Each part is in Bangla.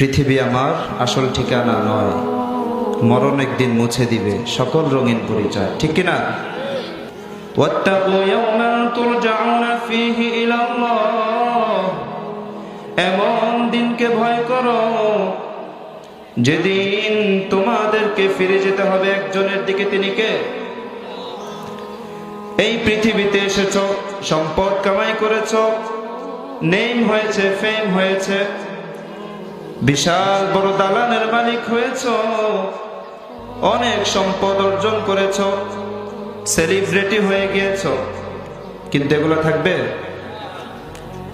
পৃথিবী আমার আসল ঠিকানা নয়। মরণ একদিন মুছে দিবে, সকল রঙিন পরিচয়। ঠিক কিনা? এমন দিনকে ভয় করো, যেদিন তোমাদেরকে ফিরে যেতে হবে একজনের দিকে। তিনি কে? এই পৃথিবীতে এসেছ, সম্পদ কামাই করেছ, নেম হয়েছে, ফেম হয়েছে। বিশাল বড় দালানের মালিক হয়েছ। অনেক সম্পদ অর্জন করেছ। সেলিব্রিটি হয়ে গিয়েছ। কিন্তু এগুলো থাকবে?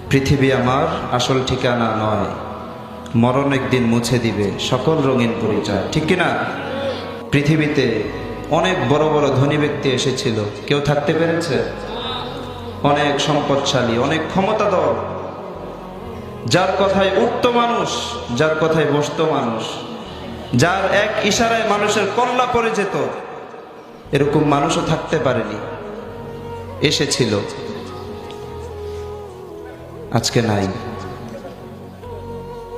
পৃথিবী আমার আসল ঠিকানা নয়। মরণ একদিন মুছে দিবে। সকল রঙিন পরিচয়। ঠিক কিনা পৃথিবীতে অনেক বড় বড় ধনী ব্যক্তি এসেছিল। কেউ থাকতে পেরেছে? অনেক সম্পদশালী, অনেক ক্ষমতাধর। যার কথায় উঠত মানুষ, যার কথায় বসতো মানুষ। যার এক ইশারায় মানুষের কল্লা পড়ে যেত, এরকম মানুষও থাকতে পারেনি। এসেছিল। আজকে নাই।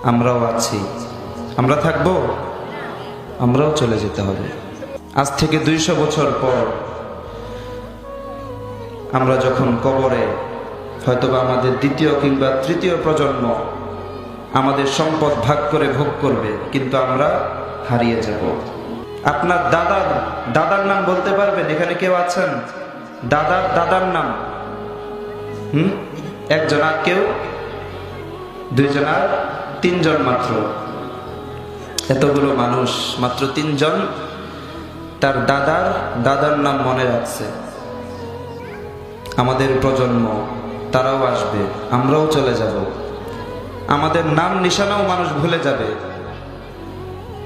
আমরাও আছি। আমরা থাকব? আমরাও চলে যেতে হবে। আজ থেকে দুইশো বছর পর আমরা যখন কবরে হয়তোবা আমাদের দ্বিতীয় কিংবা তৃতীয় প্রজন্ম আমাদের সম্পদ ভাগ করে ভোগ করবে, কিন্তু আমরা হারিয়ে যাব। আপনার দাদার দাদার নাম বলতে পারবেন? এখানে কেউ আছেন? দাদার দাদার নাম। হুম? একজন আর কেউ? দুইজন আর তিনজন মাত্র। এতগুলো মানুষ মাত্র তিনজন। তার দাদার দাদার নাম মনে রাখছে। আমাদের প্রজন্ম তারাও আসবে, আমরাও চলে যাব। আমাদের নাম নিশানাও মানুষ ভুলে যাবে।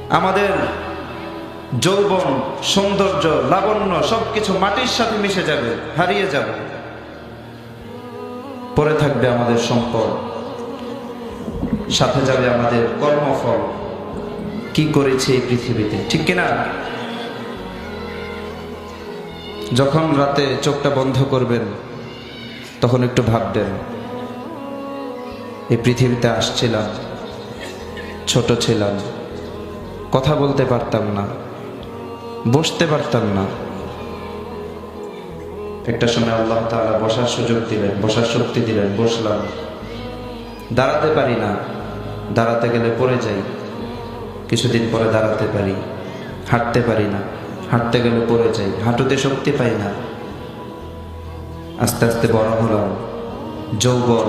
আমাদের যৌবন, সৌন্দর্য, লাবণ্য সবকিছু মাটির সাথে মিশে যাবে, হারিয়ে যাবে। পরে থাকবে আমাদের সম্পদ। সাথে যাবে আমাদের কর্মফল। কি করেছে এই পৃথিবীতে, ঠিক কিনা? যখন রাতে চোখটা বন্ধ করবেন তখন একটু ভাববেন এই পৃথিবীতে আসছিলাম, ছোট ছিলাম, কথা বলতে পারতাম না, বসতে পারতাম না। একটা সময় আল্লাহ তাআলা বসার সুযোগ দিলেন, বসার শক্তি দিলেন, বসলাম। দাঁড়াতে পারি না, দাঁড়াতে গেলে পড়ে যাই, কিছুদিন পরে দাঁড়াতে পারি, হাঁটতে পারি না, হাঁটতে গেলে পড়ে যাই, হাঁটুতে শক্তি পাই না। আস্তে আস্তে বড় হলাম, যৌবন।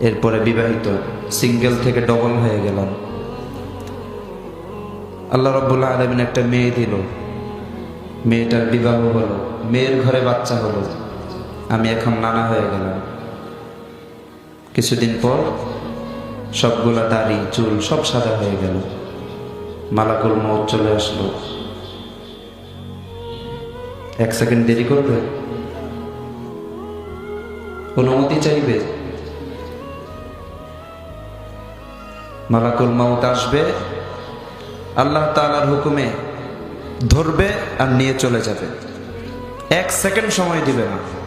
এরপরে বিবাহিত সিঙ্গেল থেকে ডবল হয়ে গেলাম। আল্লাহ রব্বুল্লাহ আলমিন একটা মেয়ে দিল। মেয়েটার বিবাহ হলো, মেয়ের ঘরে বাচ্চা হলো। আমি এখন নানা হয়ে গেলাম। কিছুদিন পর সবগুলা দাড়ি, চুল সব সাদা হয়ে গেল। মালাকুল মত চলে আসলো। এক সেকেন্ড দেরি করবে? অনুমতি চাইবে? মালাকুল মাউত আসবে, আল্লাহ তালার হুকুমে ধরবে আর নিয়ে চলে যাবে। এক সেকেন্ড সময় দিবে না।